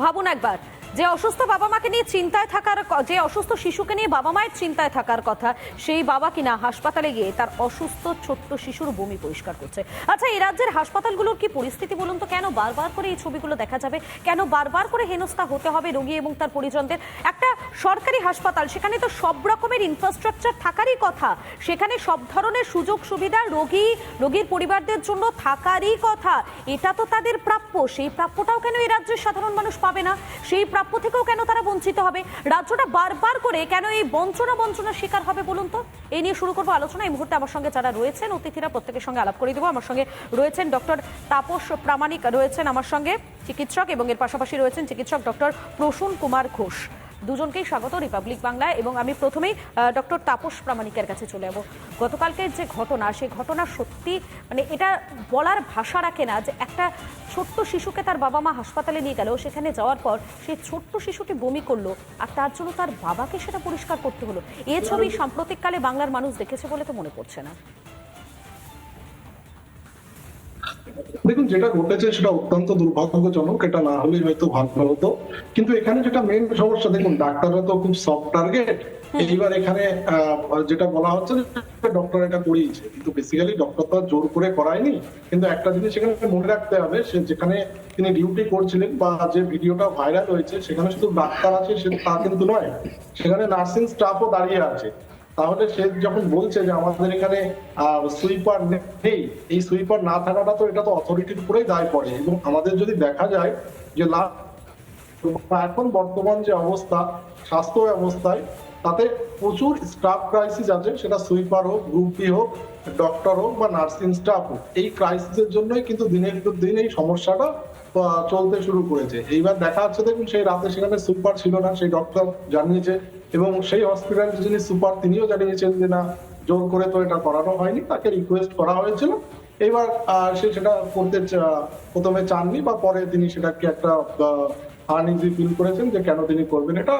ভাবুন একবার। যে অসুস্থ বাবা মাকে নিয়ে চিন্তায় থাকার যে অসুস্থ শিশুকে নিয়ে বাবা মায়ের চিন্তায় থাকার কথা, সেই বাবা কিনা হাসপাতালে গিয়ে তার অসুস্থ ছোট্ট শিশুর বমি পরিষ্কার করছে। আচ্ছা এই রাজ্যের হাসপাতালগুলোর কি পরিস্থিতি বলুন তো? কেন বারবার করে এই ছবিগুলো দেখা যাবে? কেন বারবার করে হেনস্থা হতে হবে রোগী এবং তার পরিজনদের? একটা সরকারি হাসপাতাল, সেখানে তো সব রকমের ইনফ্রাস্ট্রাকচার থাকারই কথা। সেখানে সব ধরনের সুযোগ সুবিধা রোগী, রোগীর পরিবারদের জন্য থাকারই কথা। এটা তো তাদের প্রাপ্য। সেই প্রাপ্যটাও কেন এই রাজ্যের সাধারণ মানুষ পাবে না? সেই প্রাপ্য থেকেও কেন তারা বঞ্চিত হবে? রাজ্যটা বারবার করে কেন এই বঞ্চনা বঞ্চনার শিকার হবে বলুন তো? এই নিয়ে শুরু করব আলোচনা। এই মুহূর্তে আমার সঙ্গে যারা রয়েছেন, অতিথিরা প্রত্যেকের সঙ্গে আলাপ করে দেবো। আমার সঙ্গে রয়েছেন ডক্টর তাপস প্রামাণিক, রয়েছেন আমার সঙ্গে চিকিৎসক এবং এর পাশাপাশি রয়েছেন চিকিৎসক ডক্টর প্রসূন কুমার ঘোষ। দুজনকেই স্বাগত রিপাবলিক বাংলায় এবং আমি প্রথমেই ডক্টর তাপস প্রামাণিকের কাছে চলে যাব। গতকালকের যে ঘটনা, সেই ঘটনা সত্যি মানে এটা বলার ভাষা রাখে না যে একটা ছোট্ট শিশুকে তার বাবা মা হাসপাতালে নিয়ে গেল, সেখানে যাওয়ার পর সেই ছোট্ট শিশুটি বমি করল আর তার জন্য তার বাবাকে সেটা পরিষ্কার করতে হলো। এ ছবি সাম্প্রতিককালে বাংলার মানুষ দেখেছে বলে তো মনে পড়ছে না। দেখুন যেটা ঘটেছে সেটা অত্যন্ত দুর্ভাগ্যজনক এটা না হলেই হয়তো ভালো হতো। কিন্তু এখানে যেটা মেন সমস্যা দেখুন ডাক্তাররা তো খুব সফট টার্গেট এইবার এখানে যেটা বলা হচ্ছে ডক্টর এটা করিয়েছে। কিন্তু বেসিক্যালি ডক্টর তো জোর করে করায়নি। কিন্তু একটা জিনিস এখানে মনে রাখতে হবে সে যেখানে তিনি ডিউটি করছিলেন বা যে ভিডিওটা ভাইরাল হয়েছে সেখানে শুধু ডাক্তার আছে সে তা কিন্তু নয়। সেখানে নার্সিং স্টাফও দাঁড়িয়ে আছে। তাহলে সে যখন বলছে যে আমাদের এখানে সুইপার নেই, এই সুইপার না থাকাটা তো এটা তো অথরিটির উপরেই দায় পড়ে এবং আমাদের যদি দেখা যায় যে এখন বর্তমান যে অবস্থা, স্বাস্থ্য ব্যবস্থায় তাতে প্রচুর স্টাফ ক্রাইসিস আছে। সেটা সুইপার হোক গ্রুপ ডি হোক ডক্টর হোক বা নার্সিং স্টাফ হোক। এই ক্রাইসিসের জন্যই কিন্তু দিনের দিন এই সমস্যাটা চলতে শুরু করেছে। এইবার দেখা যাচ্ছে দেখুন, সেই রাতে সেখানে সুপার ছিল না, সেই ডক্টর জানিয়েছে এবং সেই হসপিটাল যিনি সুপার তিনিও জানিয়েছেন যে না, জোর করে তো এটা করানো হয়নি, তাকে রিকোয়েস্ট করা হয়েছিল। এবার সে সেটা করতে প্রথমে চাননি বা পরে তিনি সেটাকে একটা আনইজি ফিল করেছেন যে কেন তিনি করবেন। এটা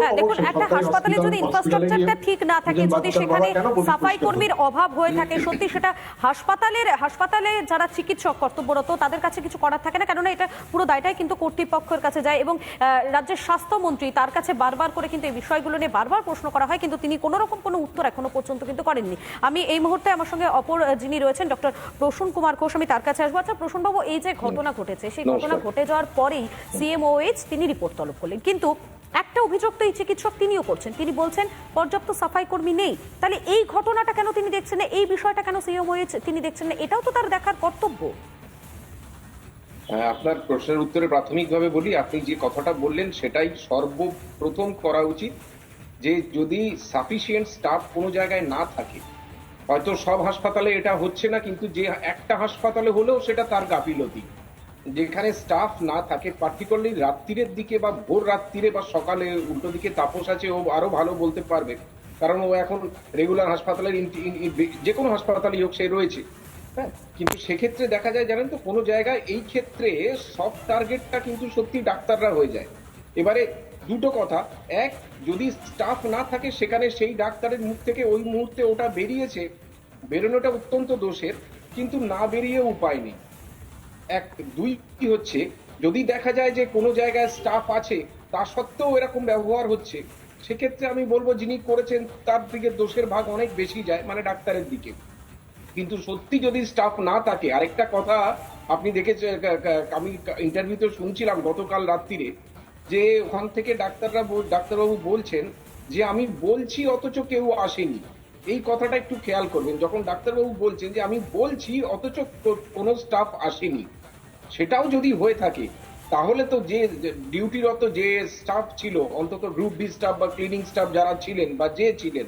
হ্যাঁ দেখুন একটা হাসপাতালে যদি ইনফ্রাস্ট্রাকচারটা ঠিক না থাকে যদি সেখানে সাফাই কর্মীর অভাব হয়ে থাকে সত্যি সেটা হাসপাতালের হাসপাতালে যারা চিকিৎসক কর্তব্যরত তাদের কাছে কিছু করার থাকে না কেননা এটা পুরো দায়টাই কিন্তু কর্তৃপক্ষের কাছে যায় এবং রাজ্যের স্বাস্থ্যমন্ত্রী তার কাছে বারবার করে কিন্তু এই বিষয়গুলো নিয়ে বারবার প্রশ্ন করা হয় কিন্তু তিনি কোনো রকম কোনো উত্তর এখনও পর্যন্ত কিন্তু করেননি। আমি এই মুহূর্তে আমার সঙ্গে অপর যিনি রয়েছেন ডক্টর প্রসূন কুমার ঘোষ আমি তার কাছে আসব। আচ্ছা প্রসূনবাবু এই যে ঘটনা ঘটেছে সেই ঘটনা ঘটে যাওয়ার পরেই সিএমওএইচ তিনি রিপোর্ট তলব করলেন। কিন্তু একটা অভিযোগ তো এই চিকিৎসক তিনিও করছেন। তিনি বলছেন পর্যাপ্ত সাফাই কর্মী নেই। তাহলে এই ঘটনাটা কেন তিনি দেখছেন না? এই বিষয়টা কেন সিএম হয়েছে? তিনি দেখছেন না? এটাও তো তার দেখার কর্তব্য। হ্যাঁ, আপনার প্রশ্নের উত্তরে প্রাথমিকভাবে বলি আপনি যে কথাটা বললেন সেটাই সর্বপ্রথম করা উচিত যে যদি সাফিসিয়েন্ট স্টাফ কোনো জায়গায় না থাকে হয়তো সব হাসপাতালে এটা হচ্ছে না কিন্তু যে একটা হাসপাতালে হলেও সেটা তার গাফিলতি। যেখানে স্টাফ না থাকে পার্টিকুলারলি রাত্রিরের দিকে বা ভোর রাত্রিরে বা সকালে উল্টো দিকে তাপস আছে, ও আরও ভালো বলতে পারবে। কারণ ও এখন রেগুলার হাসপাতালের যে কোনো হাসপাতালে হোক, সে রয়েছে। হ্যাঁ কিন্তু সেক্ষেত্রে দেখা যায়, জানেন তো, কোনো জায়গায় এই ক্ষেত্রে সব টার্গেটটা কিন্তু সত্যি ডাক্তাররা হয়ে যায়। এবারে দুটো কথা। এক, যদি স্টাফ না থাকে, সেখানে সেই ডাক্তারের মুখ থেকে ওই মুহূর্তে ওটা বেরিয়েছে। বেরোনোটা অত্যন্ত দোষের, কিন্তু না বেরিয়ে উপায় নেই। এক, দুই কি হচ্ছে? যদি দেখা যায় যে কোনো জায়গায় স্টাফ আছে, তা সত্ত্বেও এরকম ব্যবহার হচ্ছে, সেক্ষেত্রে আমি বলব যিনি করেছেন, তার দিকে দোষের ভাগ অনেক বেশি যায় মানে ডাক্তারের দিকে। কিন্তু সত্যি যদি স্টাফ না থাকে, আরেকটা কথা আপনি কা- আমি ইন্টারভিউতে শুনছিলাম গতকাল রাত্রিরে, যে ওখান থেকে ডাক্তাররা ডাক্তারবাবু বলছেন যে আমি বলছি অথচ কেউ আসেনি। এই কথাটা একটু খেয়াল করবেন, যখন ডাক্তারবাবু বলছেন যে আমি বলছি অথচ কোনো স্টাফ আসেনি। সেটাও যদি হয়ে থাকে, তাহলে তো যে ডিউটিরত যে স্টাফ ছিল, অন্তত গ্রুপ ডি স্টাফ বা ক্লিনিং স্টাফ যারা ছিলেন বা যে ছিলেন,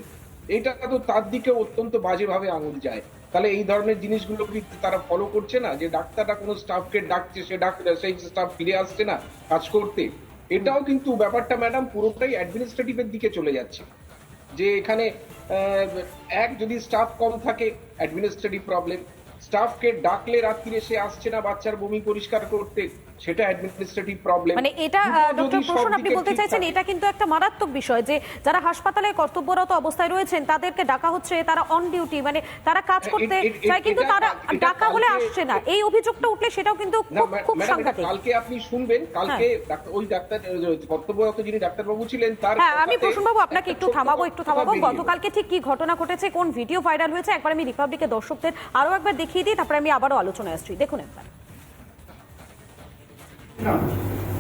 এটা তো তার দিকে অত্যন্ত বাজেভাবে আঙুল যায়। তাহলে এই ধরনের জিনিসগুলো কি তারা ফলো করছে না? যে ডাক্তাররা কোনো স্টাফকে ডাকছে, সে ডাক্তার সেই স্টাফ ফিরে আসছে না কাজ করতে? এটাও কিন্তু ব্যাপারটা ম্যাডাম পুরোটাই অ্যাডমিনিস্ট্রেটিভের দিকে চলে যাচ্ছে। যে এখানে এক যদি স্টাফ কম থাকে অ্যাডমিনিস্ট্রেটিভ প্রবলেম স্টাফকে ডাকলে রাত্রিরে সে আসছে না বাচ্চার বমি পরিষ্কার করতে। সেটা অ্যাডমিনিস্ট্রেটিভ প্রবলেম মানে এটা ডক্টর প্রসন্ন আপনি বলতে চাইছেন এটা কিন্তু একটা মারাত্মক বিষয় যে যারা হাসপাতালে কর্তব্যরত অবস্থায় রয়েছেন তাদেরকে ডাকা হচ্ছে তারা অন ডিউটি মানে তারা কাজ করতে চায় কিন্তু তারা ডাকা হলে আসছে না। এই অভিযোগটা উঠলে সেটাও কিন্তু খুব খুব সাংঘাতিক। কালকে আপনি শুনবেন। কালকে ওই ডাক্তার কর্তব্যরত যিনি ডাক্তারবাবু ছিলেন তার হ্যাঁ আমি কথাতে প্রসূনবাবু আপনাকে একটু থামাবো একটু থামাবো। গতকালকে ঠিক কি ঘটনা ঘটেছে কোন ভিডিও ভাইরাল হয়েছে একবার আমি রিপাবলিকের দর্শকদের আরও একবার দেখিয়ে দিই তারপরে আমি আবারও আলোচনায় আসছি। দেখুন একবার। না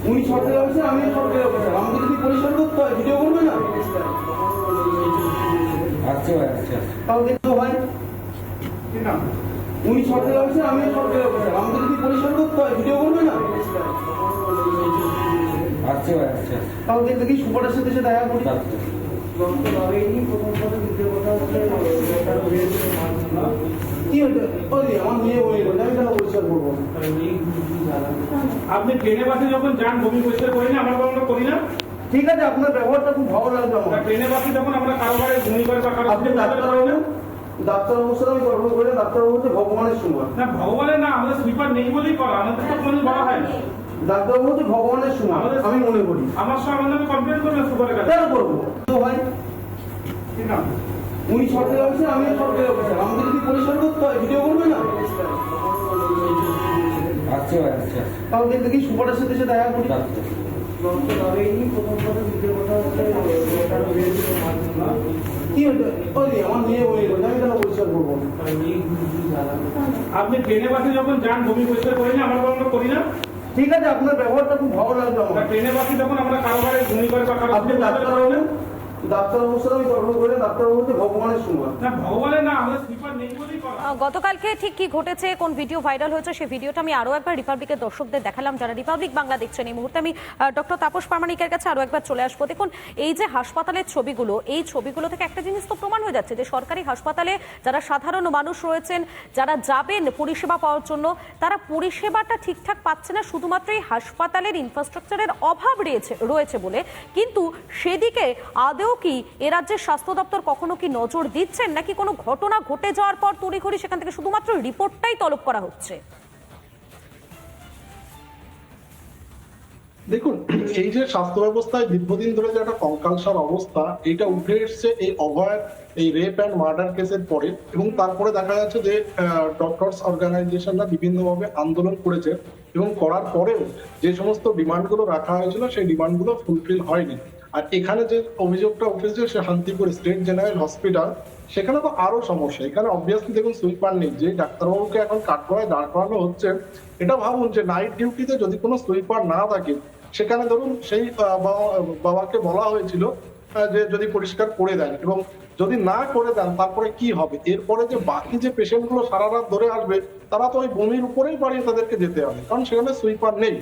উনি সরকারি অফিসার আমি সরকারি অফিসার আমাকে যদি পরিষ্কার করতে হয় ভিডিও করবে না আচ্ছা ভাই আচ্ছা তাহলে দেখতে হয় না উনি সরকারি অফিসার আমি সরকারি অফিসার আমাকে যদি পরিষ্কার করতে হয় ভিডিও করবে না আচ্ছা ভাই আচ্ছা তাহলে দেখতে কি সুপারের সাথে এসে দেখা করি আচ্ছা কি ওই আমার মেয়ে বলে আমি কেন পরিষ্কার করব আপনি ট্রেনে বাসে যখন যান বমি পরিষ্কার করি না আমরা আমরা করি না? ঠিক আছে আপনার ব্যবহারটা খুব ভালো লাগবে তা আমার ট্রেনে বাসে যখন আমরা কারও ঘরে বমি করে বা কারও আপনি ডাক্তার করি না? সাথে আমি গল্প করে ডাক্তারবাবু হচ্ছে ভগবানের সমান। না ভগবানের না আমাদের স্লিপার নেই বলেই করা আমাদের তো কোনো বলা হয় না। ডাক্তারবাবু হচ্ছে ভগবানের সমান আমি মনে করি। আমার সঙ্গে আমাদের কমপ্লেন করবেন সুপারের কাছে। কেন করব? তো ভাই ঠিক না উনি সরকারি অফিসার আমি সরকারি অফিসার। আমাকে যদি পরিষ্কার করতে হয়? ভিডিও করবে না? আচ্ছা আচ্ছা তাহলে দেখতে কি সুপারের সাথে এসে দেখা করি। আপনি ট্রেনে বাসে যখন যান বমি পরিষ্কার করি না আমরা আমরা করি না? ঠিক আছে আপনার ব্যবহারটা খুব ভালো লাগবে তা ট্রেনে বাসে যখন আমরা কারও ঘরে বমি করে বা কারও আপনি গতকালকে ঠিক কি ঘটেছে কোন ভিডিও ভাইরাল হয়েছে সেই ভিডিওটা আমি আরও একবার রিপাবলিকের দর্শকদের দেখালাম। যারা রিপাবলিক বাংলা দেখছেন এই মুহূর্তে আমি ডক্টর তাপস প্রামাণিকের কাছে আরও একবার চলে আসব। দেখুন এই যে হাসপাতালের ছবিগুলো এই ছবিগুলো থেকে একটা জিনিস তো প্রমাণ হয়ে যাচ্ছে যে সরকারি হাসপাতালে যারা সাধারণ মানুষ রয়েছেন যারা যাবেন পরিষেবা পাওয়ার জন্য তারা পরিষেবাটা ঠিকঠাক পাচ্ছে না শুধুমাত্র এই হাসপাতালের ইনফ্রাস্ট্রাকচারের অভাব রয়েছে রয়েছে বলে। কিন্তু সেদিকে আদেও কি? এ রাজ্যের স্বাস্থ্য দপ্তর কখনো কি নজর দিচ্ছেন? নাকি কোনো ঘটনা ঘটে যাওয়ার পর তড়িঘড়ি সেখান থেকে শুধুমাত্র রিপোর্টটাই তলব করা হচ্ছে? দেখুন, এই যে স্বাস্থ্য ব্যবস্থায় দীর্ঘদিন ধরে যে একটা কঙ্কালসার অবস্থা, এটা উঠে এসছে এই অভয় এই রেপ অ্যান্ড মার্ডার কেসের পরে এবং তারপরে দেখা যাচ্ছে যে ডক্টরস অর্গানাইজেশনরা বিভিন্নভাবে আন্দোলন করেছে এবং করার পরেও যে সমস্ত ডিমান্ডগুলো রাখা হয়েছিল, সেই ডিমান্ডগুলো ফুলফিল হয়নি। আর এখানে যে অভিযোগটা উঠেছে, সে শান্তিপুর স্টেট জেনারেল হসপিটাল, সেখানে তো আরও সমস্যা। এখানে অবভিয়াসলি দেখুন, সুইপার নেই, যে ডাক্তারবাবুকে এখন কাঠগড়ায় দাঁড় করানো হচ্ছে, এটা ভাবুন যে নাইট ডিউটিতে যদি কোনো সুইপার না থাকে, সেখানে ধরুন সেই বাবা- বাবাকে বলা হয়েছিল যে যদি পরিষ্কার করে দেন এবং যদি না করে দেন, তারপরে কি হবে? এরপরে যে বাকি যে পেশেন্টগুলো সারা রাত ধরে আসবে, তারা তো ওই বমির উপরেই বাড়িয়ে তাদেরকে যেতে হবে, কারণ সেখানে সুইপার নেই।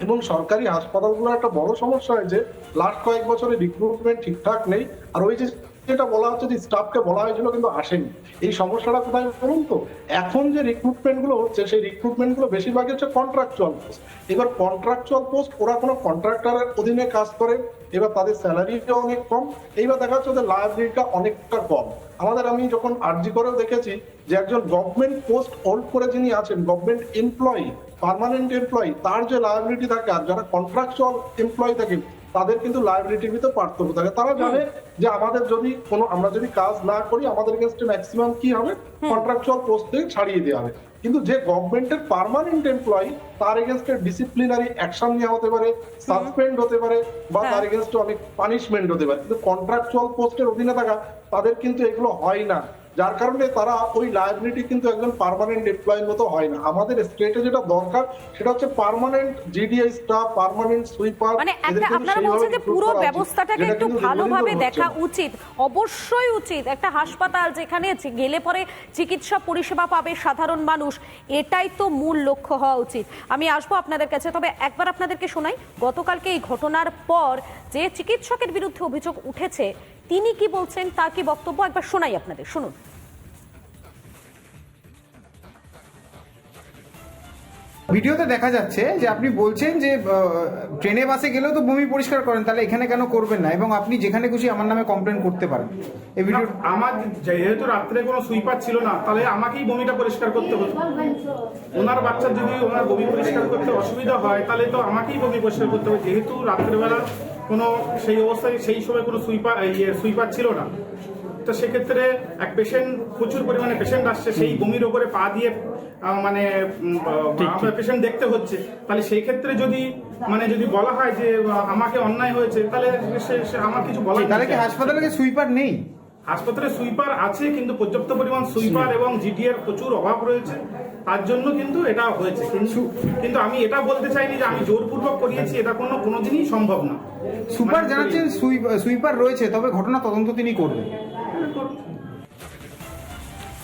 এবং সরকারি হাসপাতালগুলো একটা বড় সমস্যা হয়েছে লাস্ট কয়েক বছরে রিক্রুটমেন্ট ঠিকঠাক নেই। আর ওই যে যেটা বলা হচ্ছে যে স্টাফকে বলা হয়েছিল কিন্তু আসেনি। এই সমস্যাটা কোথায় বলুন তো? এখন যে রিক্রুটমেন্টগুলো হচ্ছে, সেই রিক্রুটমেন্টগুলো বেশিরভাগই হচ্ছে কন্ট্রাকচুয়াল পোস্ট এবার কন্ট্রাকচুয়াল পোস্ট ওরা কোনো কন্ট্রাক্টরের অধীনে কাজ করে, এবার তাদের স্যালারিটা অনেক কম। এইবার দেখা যাচ্ছে ওদের লাইব্রেরিটা অনেকটা কম। আমাদের আমি যখন আর্জি করেও দেখেছি যে একজন গভর্নমেন্ট পোস্ট হোল্ড করে যিনি আছেন গভর্নমেন্ট এমপ্লয়ি পার্মানেন্ট এমপ্লয়ি তার যে লায়াবিলিটি থাকে আর যারা কন্ট্রাকচুয়াল এমপ্লয়ি থাকে তাদের কিন্তু লায়াবিলিটির ভিতরে পার্থক্য থাকে। তারা জানে যে আমাদের যদি কোনো আমরা যদি কাজ না করি আমাদের এগেনস্টে ম্যাক্সিমাম কি হবে? কন্ট্রাকচুয়াল পোস্ট থেকে ছাড়িয়ে দেওয়া হবে। কিন্তু যে গভর্নমেন্টের পার্মানেন্ট এমপ্লয়ি তার এগেনস্টে ডিসিপ্লিনারি অ্যাকশন নেওয়া হতে পারে সাসপেন্ড হতে পারে বা তার এগেনস্টে অনেক পানিশমেন্ট হতে পারে। কিন্তু কন্ট্রাকচুয়াল পোস্টের অধীনে থাকা তাদের কিন্তু এগুলো হয় না। যার কারণে তারা ওই লায়াবিলিটি কিন্তু একজন পার্মানেন্ট এমপ্লয়ের মতো হয় না। আমাদের স্টেটে যেটা দরকার সেটা হচ্ছে permanent GDI staff permanent sweeper মানে একটা আপনারা বলছেন যে পুরো ব্যবস্থাটাকে একটু ভালোভাবে দেখা উচিত। অবশ্যই উচিত। একটা হাসপাতাল যেখানে গেলে পরে চিকিৎসা পরিষেবা পাবে সাধারণ মানুষ এটাই তো মূল লক্ষ্য হওয়া উচিত। আমি আসব আপনাদের কাছে তবে একবার আপনাদেরকে শোনাই গতকালকে এই ঘটনার পর যে চিকিৎসকের বিরুদ্ধে অভিযোগ উঠেছে তিনি কি বলছেন তা কি বক্তব্য? একবার শোনাই আপনাদের শুনুন। ভিডিওতে দেখা যাচ্ছে যে আপনি বলছেন যে ট্রেনে বাসে গেলেও তো বমি পরিষ্কার করেন তাহলে এখানে কেন করবেন না? এবং আপনি যেখানে খুশি আমার নামে কমপ্লেন করতে পারেন। এই ভিডিও আমার যেহেতু রাত্রে কোনো সুইপার ছিল না তাহলে আমাকেই বমিটা পরিষ্কার করতে হতো। ওনার বাচ্চার যদি ওনার বমি পরিষ্কার করতে অসুবিধা হয় তাহলে তো আমাকেই বমি পরিষ্কার করতে হবে। যেহেতু রাত্রেবেলা কোনো সেই অবস্থায় সেই সময় কোনো সুইপার ইয়ে সুইপার ছিল না তো সেক্ষেত্রে এক পেশেন্ট প্রচুর পরিমাণে পেশেন্ট আসছে সেই বমির ওপরে পা দিয়ে মানে পেশেন্ট দেখতে হচ্ছে। তাহলে সেই ক্ষেত্রে যদি মানে যদি বলা হয় যে আমাকে অন্যায় হয়েছে তাহলে সে- আমার কিছু বলা তাহলে কি হাসপাতালে কি সুইপার নেই? হাসপাতালে সুইপার আছে কিন্তু পর্যাপ্ত পরিমাণ সুইপার এবং জিডিএর প্রচুর অভাব রয়েছে। তার জন্য কিন্তু এটা হয়েছে। কিন্তু কিন্তু আমি এটা বলতে চাইনি যে আমি জোরপূর্বক করিয়েছি এটা কোনো কোনোদিনই সম্ভব না। সুপার মানে জানাচ্ছেন সুইপার রয়েছে তবে ঘটনা তদন্ত তিনি করবেন।